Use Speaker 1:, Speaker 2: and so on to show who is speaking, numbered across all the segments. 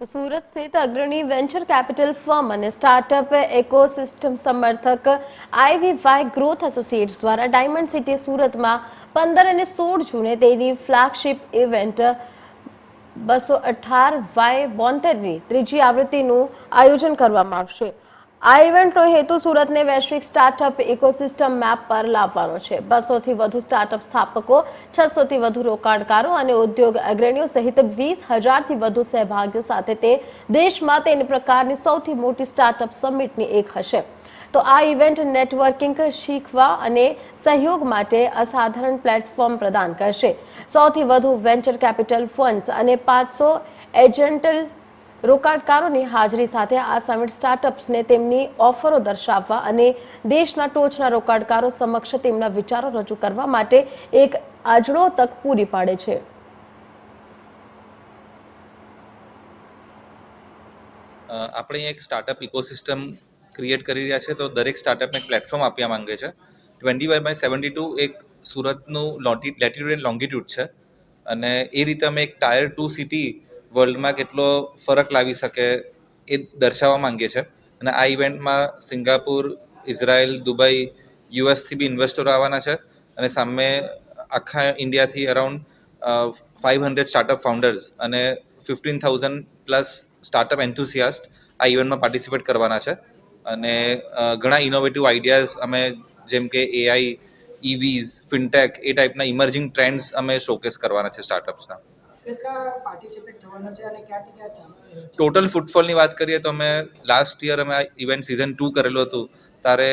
Speaker 1: સુરત સ્થિત અગ્રણી venture capital firm અને સ્ટાર્ટઅપ ઇકોસિસ્ટમ સમર્થક આઈવીવાય ગ્રોથ એસોસિએટ્સ દ્વારા ડાયમંડ સિટી સુરતમાં પંદર અને સોળ જૂને તેની ફ્લેગશિપ ઇવેન્ટ બસો અઠાર વાય બોતેરની ત્રીજી આવૃત્તિનું આયોજન કરવામાં આવશે. આ ઇવેન્ટનો હેતુ સુરતને વૈશ્વિક સ્ટાર્ટઅપ ઇકોસિસ્ટમ મેપ પર લાવવાનો છે. બસોથી વધુ સ્ટાર્ટઅપ સ્થાપકો, છસોથી વધુ રોકાણકારો અને ઉદ્યોગ અગ્રણીઓ સહિત વીસ હજારથી વધુ સહભાગીઓ સાથે તે દેશમાં તેની પ્રકારની સૌથી મોટી સ્ટાર્ટઅપ સમિટની એક હશે. તો આ ઇવેન્ટ નેટવર્કિંગ શીખવા અને સહયોગ માટે અસાધારણ પ્લેટફોર્મ પ્રદાન કરશે. સૌથી વધુ વેન્ચર કેપિટલ ફંડ્સ અને પાંચસો એજન્ટલ રોકાણકારોની હાજરી સાથે આ સમિટ સ્ટાર્ટઅપ્સને તેમની ઓફરો દર્શાવવા અને દેશના ટોચના રોકાણકારો સમક્ષ તેમના વિચારો રજૂ કરવા માટે એક આજળો તક પૂરી પાડે છે.
Speaker 2: આપણે એક સ્ટાર્ટઅપ ઇકોસિસ્ટમ ક્રિએટ કરી રહ્યા છે તો દરેક સ્ટાર્ટઅપને પ્લેટફોર્મ આપવા માંગે છે. Twenty Y by seventy two એક સુરતનું લોટી લેટિટ્યુડ એન્ડ લોંગિટ્યુડ છે. અને એ રીતે અમે એક ટાયર ટુ સિટી વર્લ્ડમાં કેટલો ફરક લાવી શકે એ દર્શાવવા માંગીએ છીએ અને આ ઇવેન્ટમાં સિંગાપુર, ઇઝરાયલ, દુબઈ યુએસથી બી ઇન્વેસ્ટરો આવવાના છે. અને સામે આખા ઇન્ડિયાથી around five hundred startup founders અને fifteen thousand plus startup enthusiast આ ઇવેન્ટમાં પાર્ટિસિપેટ કરવાના છે. અને ઘણા ઇનોવેટિવ આઈડિયાઝ અમે જેમ કે એઆઈ ઇવીઝ ફિનટેક એ ટાઈપના ઇમર્જિંગ ટ્રેન્ડ્સ અમે શોકેસ કરવાના છે સ્ટાર્ટઅપ્સના
Speaker 3: કેટલા પાર્ટિસિપેટ થવાના છે અને ક્યાંથી ક્યાં
Speaker 2: ટોટલ ફૂટફોલની વાત કરીએ તો અમે લાસ્ટ યર અમે ઇવેન્ટ સિઝન ટુ કરેલું હતું. ત્યારે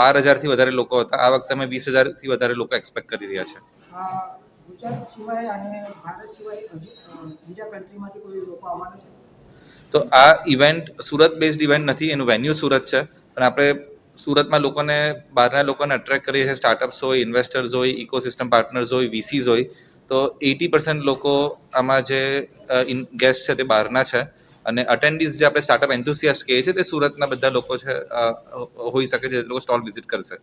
Speaker 2: બાર હજારથી વધારે લોકો હતા. આ વખતે અમે વીસ હજારથી વધારે લોકો એક્સપેક્ટ કરી રહ્યા છે.
Speaker 3: ગુજરાત સિવાય અને ભારત સિવાય બીજા કન્ટ્રીમાંથી કોઈ લોકો આવવાના છે?
Speaker 2: તો આ ઇવેન્ટ સુરત બેઝડ ઇવેન્ટ નથી એનું વેન્યુ સુરત છે. પણ આપણે સુરતમાં લોકોને બહારના લોકોને અટ્રેક્ટ કરીએ છીએ. સ્ટાર્ટઅપ્સ હોય ઇન્વેસ્ટર્સ હોય ઇકોસિસ્ટમ પાર્ટનર્સ હોય વીસીઝ હોય. તો એટી પર્સન્ટ લોકો આમાં જે ગેસ્ટ છે તે બહારના છે. અને અટેન્ડીઝ જે આપણે સ્ટાર્ટઅપ એન્થુસિયાસ્ટ કહીએ છીએ તે સુરતના બધા લોકો છે હોઈ શકે છે, જે લોકો સ્ટોલ વિઝિટ કરશે.